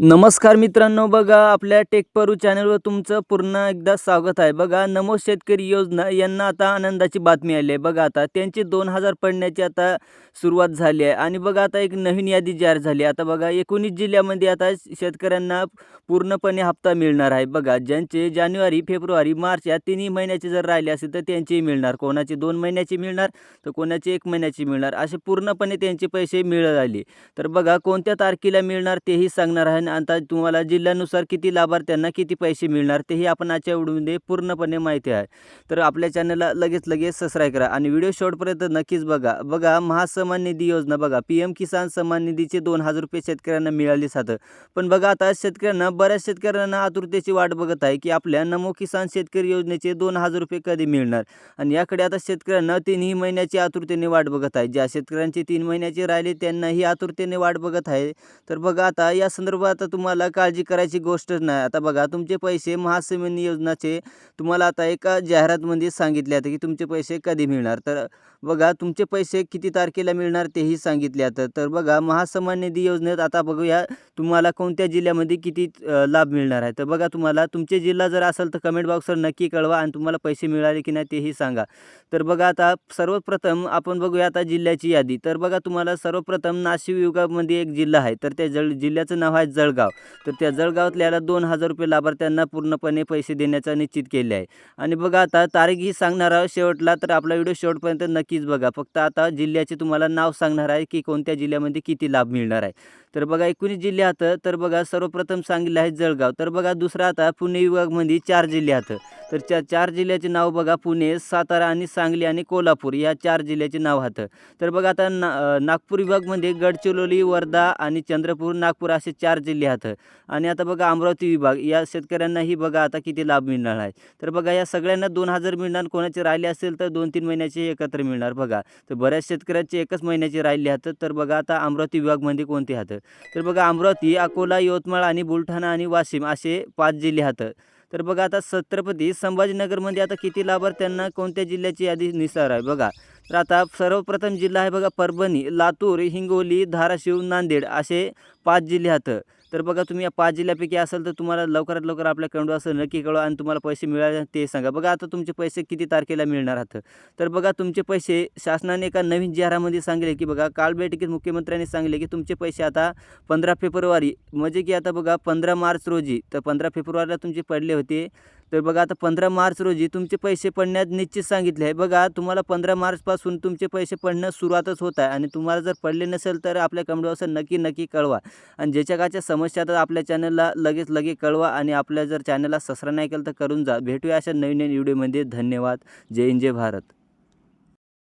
नमस्कार मित्रांनो बघा आपल्या टेकपरू चॅनलवर तुमचं पुन्हा एकदा स्वागत आहे. बघा नमो शेतकरी योजना यांना आता आनंदाची बातमी आली आहे. बघा आता त्यांची दोन हजार पडण्याची आता सुरुवात झाली आहे. आणि बघा आता एक नवीन यादी जाहीर झाली आता बघा एकोणीस जिल्ह्यामध्ये आता शेतकऱ्यांना पूर्णपणे हप्ता मिळणार आहे. बघा ज्यांचे जानेवारी फेब्रुवारी मार्च या तिन्ही महिन्याचे जर राहिले असेल तर त्यांचेही मिळणार. कोणाचे दोन महिन्याचे मिळणार तर कोणाचे एक महिन्याची मिळणार. असे पूर्णपणे त्यांचे पैसे मिळत आले तर बघा कोणत्या तारखेला मिळणार तेही सांगणार आहे. आणि आता तुम्हाला जिल्ह्यानुसार किती लाभार्थ्यांना किती पैसे मिळणार तेही आपण आजच्या व्हिडिओमध्ये पूर्णपणे माहिती आहे. तर आपल्या चॅनलला लगेच लगेच सबस्क्राईब करा आणि व्हिडिओ शॉर्टपर्यंत नक्कीच बघा. बघा महासन्मान निधी योजना बघा. पी एम किसान सन्मान निधीचे दोन हजार रुपये शेतकऱ्यांना मिळाले जातं पण बघा आता शेतकऱ्यांना बऱ्याच शेतकऱ्यांना आतुरतेची वाट बघत आहे की आपल्या नमो किसान शेतकरी योजनेचे दोन हजार रुपये कधी मिळणार? आणि याकडे आता शेतकऱ्यांना तीनही महिन्याची आतुरतेने वाट बघत आहे. ज्या शेतकऱ्यांची तीन महिन्याचे राहिले त्यांनाही आतुरतेने वाट बघत आहे. तर बघा आता या संदर्भात आता तुम्हाला काळजी करायची गोष्टच नाही. आता बघा तुमचे पैसे महासमिनी योजनाचे तुम्हाला आता एका जाहिरातमध्ये सांगितले आता की तुमचे पैसे कधी मिळणार? तर बघा तुमचे पैसे किती तारखेला मिळणार तेही सांगितले आता. तर बघा महासन्मान निधी योजनेत आता बघूया तुम्हाला कोणत्या जिल्ह्यामध्ये किती लाभ मिळणार आहे? तर बघा तुम्हाला तुमचे जिल्हा जर असेल तर कमेंट बॉक्सवर नक्की कळवा आणि तुम्हाला पैसे मिळाले की नाही तेही सांगा. तर बघा आता सर्वप्रथम आपण बघूया आता जिल्ह्याची यादी. तर बघा तुम्हाला सर्वप्रथम नाशिक विभागामध्ये एक जिल्हा आहे. तर त्या जळ जिल्ह्याचं नाव आहे जळगाव. तर त्या जळगावातल्याला दोन हजार रुपये लाभार्थ्यांना पूर्णपणे पैसे देण्याचा निश्चित केले आहे. आणि बघा आता तारीख ही सांगणार आहोत शेवटला तर आपला व्हिडिओ शेवटपर्यंत नक्की नक्कीच बघा. फक्त आता जिल्ह्याचे तुम्हाला नाव सांगणार आहे की कोणत्या जिल्ह्यामध्ये किती लाभ मिळणार आहे. तर बघा एकोणीस जिल्हे आहेत तर बघा सर्वप्रथम सांगितलं आहे जळगाव. तर बघा दुसरा आता पुणे विभागमध्ये चार जिल्हे आहेत. तर चार चार जिल्ह्याचे नाव बघा पुणे सातारा आणि सांगली आणि कोल्हापूर या चार जिल्ह्याचे नाव हातं तर बघा आता ना नागपूर विभागमध्ये गडचिरोली वर्धा आणि चंद्रपूर नागपूर असे चार जिल्हे आहेत. आणि आता बघा अमरावती विभाग या शेतकऱ्यांनाही बघा आता किती लाभ मिळणार आहे. तर बघा या सगळ्यांना दोन हजार मिळणार कोणाचे राहिले असेल तर दोन तीन महिन्याचे एकत्र मिळणार बघा. तर बऱ्याच शेतकऱ्यांचे एकच महिन्याचे राहिले हातं तर बघा आता अमरावती विभागमध्ये कोणते हातं तर बघा अमरावती अकोला यवतमाळ आणि बुलढाणा आणि वाशिम असे पाच जिल्हे आहेत. तर बघा आता छत्रपती संभाजीनगरमध्ये आता किती लाभार्थ्यांना कोणत्या जिल्ह्याची यादी निसार आहे? बघा तर आता सर्वप्रथम जिल्हा आहे बघा परभणी लातूर हिंगोली धाराशिव नांदेड असे पाच जिल्हे आहेत. तर बघा तुम्ही या पाच जिल्ह्यापैकी असाल तर तुम्हाला लवकरात लवकर आपल्या कमेंट असं नक्की कळवा आणि तुम्हाला पैसे मिळाले ते सांगा. बघा आता तुमचे पैसे किती तारखेला मिळणार आहात? तर बघा तुमचे पैसे शासनाने एका नवीन जाहिरामध्ये सांगले की बघा काल बैठकीत मुख्यमंत्र्यांनी सांगले की तुमचे पैसे आता पंधरा फेब्रुवारी म्हणजे की आता बघा पंधरा मार्च रोजी तर पंधरा फेब्रुवारीला तुमचे पडले होते. तर बघा आता पंधरा मार्च रोजी तुमचे पैसे पडण्यात निश्चित सांगितले आहे. बघा तुम्हाला पंधरा मार्चपासून तुमचे पैसे पडणं सुरुवातच होत आहे. आणि तुम्हाला जर पडले नसेल तर आपल्या कमेंट नक्की नक्की कळवा. आणि ज्याच्या काच्या समस्या तर आपल्या चॅनलला लगेच लगेच कळवा. आणि आपल्या जर चॅनलला सबस्क्राईब नाही केलं तर करून जा. भेटूया अशा नवीन नवीन व्हिडिओमध्ये धन्यवाद. जय हिंद जय भारत.